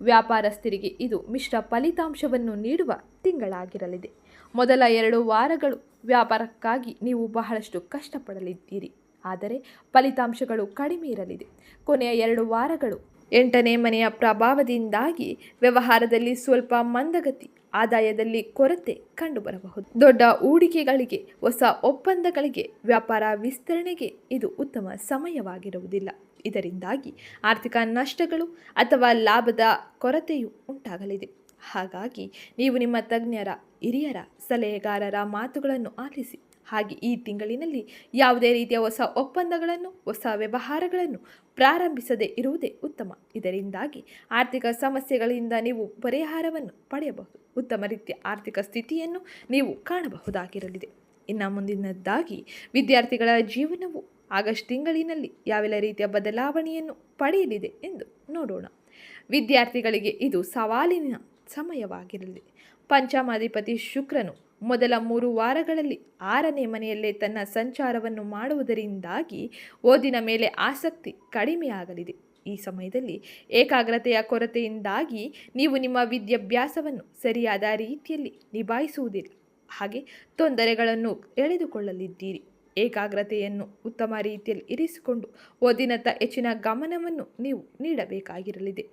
ವ್ಯಾಪಾರಸ್ಥರಿಗೆ ಇದು ಮಿಶ್ರ ಫಲಿತಾಂಶವನ್ನು ನೀಡುವ ತಿಂಗಳಾಗಿರಲಿದೆ. ಮೊದಲ ಎರಡು ವಾರಗಳು ವ್ಯಾಪಾರಕ್ಕಾಗಿ ನೀವು ಬಹಳಷ್ಟು ಕಷ್ಟಪಡಲಿದ್ದೀರಿ. ಆದರೆ ಫಲಿತಾಂಶಗಳು ಕಡಿಮೆ ಇರಲಿದೆ. ಕೊನೆಯ ಎರಡು ವಾರಗಳು ಎಂಟನೇ ಮನೆಯ ಪ್ರಭಾವದಿಂದಾಗಿ ವ್ಯವಹಾರದಲ್ಲಿ ಸ್ವಲ್ಪ ಮಂದಗತಿ, ಆದಾಯದಲ್ಲಿ ಕೊರತೆ ಕಂಡುಬರಬಹುದು. ದೊಡ್ಡ ಹೂಡಿಕೆಗಳಿಗೆ, ಹೊಸ ಒಪ್ಪಂದಗಳಿಗೆ, ವ್ಯಾಪಾರ ವಿಸ್ತರಣೆಗೆ ಇದು ಉತ್ತಮ ಸಮಯವಾಗಿರುವುದಿಲ್ಲ. ಇದರಿಂದಾಗಿ ಆರ್ಥಿಕ ನಷ್ಟಗಳು ಅಥವಾ ಲಾಭದ ಕೊರತೆಯು ಉಂಟಾಗಲಿದೆ. ಹಾಗಾಗಿ ನೀವು ನಿಮ್ಮ ತಜ್ಞರ, ಹಿರಿಯರ, ಸಲಹೆಗಾರರ ಮಾತುಗಳನ್ನು ಆಲಿಸಿ ಹಾಗೆ ಈ ತಿಂಗಳಿನಲ್ಲಿ ಯಾವುದೇ ರೀತಿಯ ಹೊಸ ಒಪ್ಪಂದಗಳನ್ನು, ಹೊಸ ವ್ಯವಹಾರಗಳನ್ನು ಪ್ರಾರಂಭಿಸದೇ ಇರುವುದೇ ಉತ್ತಮ. ಇದರಿಂದಾಗಿ ಆರ್ಥಿಕ ಸಮಸ್ಯೆಗಳಿಂದ ನೀವು ಪರಿಹಾರವನ್ನು ಪಡೆಯಬಹುದು. ಉತ್ತಮ ರೀತಿಯ ಆರ್ಥಿಕ ಸ್ಥಿತಿಯನ್ನು ನೀವು ಕಾಣಬಹುದಾಗಿರಲಿದೆ. ಇನ್ನು ಮುಂದಿನದ್ದಾಗಿ ವಿದ್ಯಾರ್ಥಿಗಳ ಜೀವನವು ಆಗಸ್ಟ್ ತಿಂಗಳಿನಲ್ಲಿ ಯಾವೆಲ್ಲ ರೀತಿಯ ಬದಲಾವಣೆಯನ್ನು ಪಡೆಯಲಿದೆ ಎಂದು ನೋಡೋಣ. ವಿದ್ಯಾರ್ಥಿಗಳಿಗೆ ಇದು ಸವಾಲಿನ ಸಮಯವಾಗಿರಲಿದೆ ಪಂಚಮಾಧಿಪತಿ ಶುಕ್ರನು ಮೊದಲ ಮೂರು ವಾರಗಳಲ್ಲಿ ಆರನೇ ಮನೆಯಲ್ಲೇ ತನ್ನ ಸಂಚಾರವನ್ನು ಮಾಡುವುದರಿಂದಾಗಿ ಓದಿನ ಮೇಲೆ ಆಸಕ್ತಿ ಕಡಿಮೆಯಾಗಲಿದೆ. ಈ ಸಮಯದಲ್ಲಿ ಏಕಾಗ್ರತೆಯ ಕೊರತೆಯಿಂದಾಗಿ ನೀವು ನಿಮ್ಮ ವಿದ್ಯಾಭ್ಯಾಸವನ್ನು ಸರಿಯಾದ ರೀತಿಯಲ್ಲಿ ನಿಭಾಯಿಸುವುದಿಲ್ಲ. ಹಾಗೆ ತೊಂದರೆಗಳನ್ನು ಎಳೆದುಕೊಳ್ಳಲಿದ್ದೀರಿ. ಏಕಾಗ್ರತೆಯನ್ನು ಉತ್ತಮ ರೀತಿಯಲ್ಲಿ ಇರಿಸಿಕೊಂಡು ಓದಿನತ್ತ ಹೆಚ್ಚಿನ ಗಮನವನ್ನು ನೀವು ನೀಡಬೇಕಾಗಿರಲಿದೆ.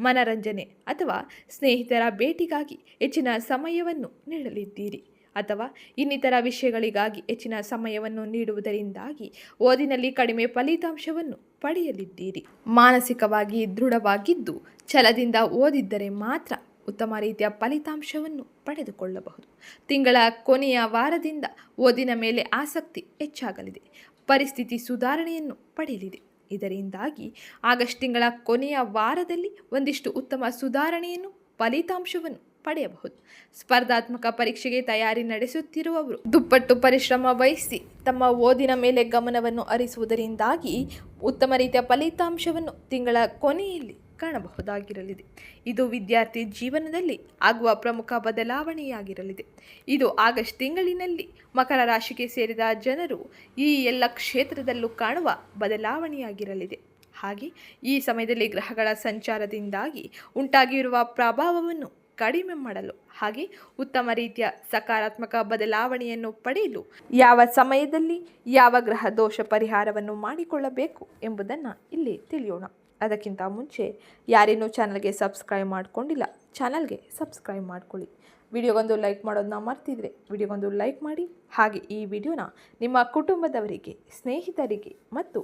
ಮನರಂಜನೆ ಅಥವಾ ಸ್ನೇಹಿತರ ಭೇಟಿಗಾಗಿ ಹೆಚ್ಚಿನ ಸಮಯವನ್ನು ನೀಡಲಿದ್ದೀರಿ. ಅಥವಾ ಇನ್ನಿತರ ವಿಷಯಗಳಿಗಾಗಿ ಹೆಚ್ಚಿನ ಸಮಯವನ್ನು ನೀಡುವುದರಿಂದಾಗಿ ಓದಿನಲ್ಲಿ ಕಡಿಮೆ ಫಲಿತಾಂಶವನ್ನು ಪಡೆಯಲಿದ್ದೀರಿ. ಮಾನಸಿಕವಾಗಿ ದೃಢವಾಗಿದ್ದು ಛಲದಿಂದ ಓದಿದ್ದರೆ ಮಾತ್ರ ಉತ್ತಮ ರೀತಿಯ ಫಲಿತಾಂಶವನ್ನು ಪಡೆದುಕೊಳ್ಳಬಹುದು. ತಿಂಗಳ ಕೊನೆಯ ವಾರದಿಂದ ಓದಿನ ಮೇಲೆ ಆಸಕ್ತಿ ಹೆಚ್ಚಾಗಲಿದೆ. ಪರಿಸ್ಥಿತಿ ಸುಧಾರಣೆಯನ್ನು ಪಡೆಯಲಿದೆ. ಇದರಿಂದಾಗಿ ಆಗಸ್ಟ್ ತಿಂಗಳ ಕೊನೆಯ ವಾರದಲ್ಲಿ ಒಂದಿಷ್ಟು ಉತ್ತಮ ಸುಧಾರಣೆಯನ್ನು, ಫಲಿತಾಂಶವನ್ನು ಪಡೆಯಬಹುದು. ಸ್ಪರ್ಧಾತ್ಮಕ ಪರೀಕ್ಷೆಗೆ ತಯಾರಿ ನಡೆಸುತ್ತಿರುವವರು ದುಪ್ಪಟ್ಟು ಪರಿಶ್ರಮ ವಹಿಸಿ ತಮ್ಮ ಓದಿನ ಮೇಲೆ ಗಮನವನ್ನು ಹರಿಸುವುದರಿಂದಾಗಿ ಉತ್ತಮ ರೀತಿಯ ಫಲಿತಾಂಶವನ್ನು ತಿಂಗಳ ಕೊನೆಯಲ್ಲಿ ಕಾಣಬಹುದಾಗಿರಲಿದೆ. ಇದು ವಿದ್ಯಾರ್ಥಿ ಜೀವನದಲ್ಲಿ ಆಗುವ ಪ್ರಮುಖ ಬದಲಾವಣೆಯಾಗಿರಲಿದೆ. ಇದು ಆಗಸ್ಟ್ ತಿಂಗಳಿನಲ್ಲಿ ಮಕರ ರಾಶಿಗೆ ಸೇರಿದ ಜನರು ಈ ಎಲ್ಲ ಕ್ಷೇತ್ರದಲ್ಲೂ ಕಾಣುವ ಬದಲಾವಣೆಯಾಗಿರಲಿದೆ. ಹಾಗೆ ಈ ಸಮಯದಲ್ಲಿ ಗ್ರಹಗಳ ಸಂಚಾರದಿಂದಾಗಿ ಉಂಟಾಗಿರುವ ಪ್ರಭಾವವನ್ನು ಕಡಿಮೆ ಮಾಡಲು, ಹಾಗೆ ಉತ್ತಮ ರೀತಿಯ ಸಕಾರಾತ್ಮಕ ಬದಲಾವಣೆಯನ್ನು ಪಡೆಯಲು ಯಾವ ಸಮಯದಲ್ಲಿ ಯಾವ ಗ್ರಹ ದೋಷ ಪರಿಹಾರವನ್ನು ಮಾಡಿಕೊಳ್ಳಬೇಕು ಎಂಬುದನ್ನು ಇಲ್ಲಿ ತಿಳಿಯೋಣ. ಅದಕ್ಕಿಂತ ಮುಂಚೆ ಯಾರೇನೂ ಚಾನಲ್ಗೆ ಸಬ್ಸ್ಕ್ರೈಬ್ ಮಾಡಿಕೊಂಡಿಲ್ಲ, ಚಾನಲ್ಗೆ ಸಬ್ಸ್ಕ್ರೈಬ್ ಮಾಡ್ಕೊಳ್ಳಿ. ವಿಡಿಯೋಗೊಂದು ಲೈಕ್ ಮಾಡೋದನ್ನ ಮರ್ತಿದ್ರೆ ವಿಡಿಯೋಗೊಂದು ಲೈಕ್ ಮಾಡಿ. ಹಾಗೆ ಈ ವಿಡಿಯೋನ ನಿಮ್ಮ ಕುಟುಂಬದವರಿಗೆ, ಸ್ನೇಹಿತರಿಗೆ ಮತ್ತು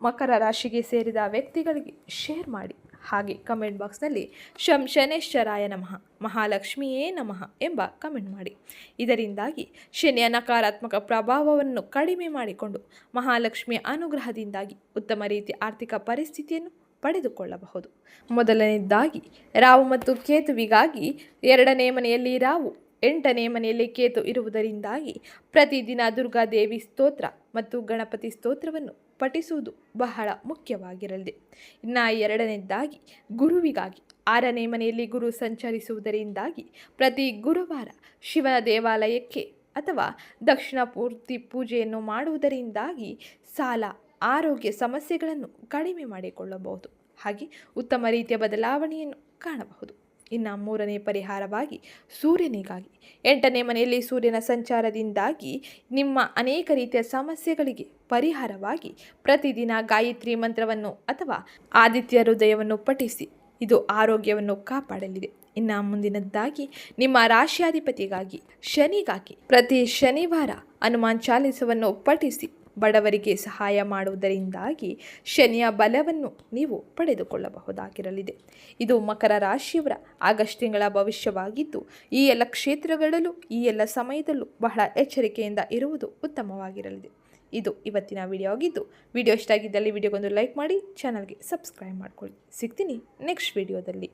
ಮಕರ ರಾಶಿಗೆ ಸೇರಿದ ವ್ಯಕ್ತಿಗಳಿಗೆ ಶೇರ್ ಮಾಡಿ. ಹಾಗೆ ಕಮೆಂಟ್ ಬಾಕ್ಸ್ನಲ್ಲಿ ಶಂ ಶನೇಶ್ವರಾಯ ನಮಃ, ಮಹಾಲಕ್ಷ್ಮಿಯೇ ನಮಃ ಎಂಬ ಕಮೆಂಟ್ ಮಾಡಿ. ಇದರಿಂದಾಗಿ ಶನಿಯ ನಕಾರಾತ್ಮಕ ಪ್ರಭಾವವನ್ನು ಕಡಿಮೆ ಮಾಡಿಕೊಂಡು ಮಹಾಲಕ್ಷ್ಮಿಯ ಅನುಗ್ರಹದಿಂದಾಗಿ ಉತ್ತಮ ರೀತಿಯ ಆರ್ಥಿಕ ಪರಿಸ್ಥಿತಿಯನ್ನು ಪಡೆದುಕೊಳ್ಳಬಹುದು. ಮೊದಲನೇದಾಗಿ ರಾವು ಮತ್ತು ಕೇತುವಿಗಾಗಿ ಎರಡನೇ ಮನೆಯಲ್ಲಿ ರಾವು ಎಂಟನೇ ಮನೆಯಲ್ಲಿ ಕೇತು ಇರುವುದರಿಂದಾಗಿ ಪ್ರತಿದಿನ ದುರ್ಗಾದೇವಿ ಸ್ತೋತ್ರ ಮತ್ತು ಗಣಪತಿ ಸ್ತೋತ್ರವನ್ನು ಪಠಿಸುವುದು ಬಹಳ ಮುಖ್ಯವಾಗಿರಲಿದೆ. ಇನ್ನು ಎರಡನೇದಾಗಿ ಗುರುವಿಗಾಗಿ, ಆರನೇ ಮನೆಯಲ್ಲಿ ಗುರು ಸಂಚರಿಸುವುದರಿಂದಾಗಿ ಪ್ರತಿ ಗುರುವಾರ ಶಿವನ ದೇವಾಲಯಕ್ಕೆ ಅಥವಾ ದಕ್ಷಿಣ ಪೂರ್ತಿ ಪೂಜೆಯನ್ನು ಮಾಡುವುದರಿಂದಾಗಿ ಸಾಲ, ಆರೋಗ್ಯ ಸಮಸ್ಯೆಗಳನ್ನು ಕಡಿಮೆ ಮಾಡಿಕೊಳ್ಳಬಹುದು. ಹಾಗೆ ಉತ್ತಮ ರೀತಿಯ ಬದಲಾವಣೆಯನ್ನು ಕಾಣಬಹುದು. ಇನ್ನು ಮೂರನೇ ಪರಿಹಾರವಾಗಿ ಸೂರ್ಯನಿಗಾಗಿ. ಎಂಟನೇ ಮನೆಯಲ್ಲಿ ಸೂರ್ಯನ ಸಂಚಾರದಿಂದಾಗಿ ನಿಮ್ಮ ಅನೇಕ ರೀತಿಯ ಸಮಸ್ಯೆಗಳಿಗೆ ಪರಿಹಾರವಾಗಿ ಪ್ರತಿದಿನ ಗಾಯತ್ರಿ ಮಂತ್ರವನ್ನು ಅಥವಾ ಆದಿತ್ಯ ಹೃದಯವನ್ನು ಪಠಿಸಿ, ಇದು ಆರೋಗ್ಯವನ್ನು ಕಾಪಾಡಲಿದೆ. ಇನ್ನು ಮುಂದಿನದ್ದಾಗಿ, ನಿಮ್ಮ ರಾಶಿಯಾಧಿಪತಿಗಾಗಿ ಶನಿಗಾಗಿ ಪ್ರತಿ ಶನಿವಾರ ಹನುಮಾನ್ ಚಾಲಿಸವನ್ನು ಪಠಿಸಿ ಬಡವರಿಗೆ ಸಹಾಯ ಮಾಡುವುದರಿಂದಾಗಿ ಶನಿಯ ಬಲವನ್ನು ನೀವು ಪಡೆದುಕೊಳ್ಳಬಹುದಾಗಿರಲಿದೆ. ಇದು ಮಕರ ರಾಶಿಯವರ ಆಗಸ್ಟ್ ತಿಂಗಳ ಭವಿಷ್ಯವಾಗಿದ್ದು, ಈ ಎಲ್ಲ ಕ್ಷೇತ್ರಗಳಲ್ಲೂ, ಈ ಎಲ್ಲ ಸಮಯದಲ್ಲೂ ಬಹಳ ಎಚ್ಚರಿಕೆಯಿಂದ ಇರುವುದು ಉತ್ತಮವಾಗಿರಲಿದೆ. ಇದು ಇವತ್ತಿನ ವಿಡಿಯೋ ಆಗಿದ್ದು ವಿಡಿಯೋ ಇಷ್ಟ ಆಗಿದ್ದಲ್ಲಿ ವಿಡಿಯೋಗೊಂದು ಲೈಕ್ ಮಾಡಿ ಚಾನಲ್ಗೆ ಸಬ್ಸ್ಕ್ರೈಬ್ ಮಾಡ್ಕೊಳ್ಳಿ. ಸಿಗ್ತೀನಿ ನೆಕ್ಸ್ಟ್ ವಿಡಿಯೋದಲ್ಲಿ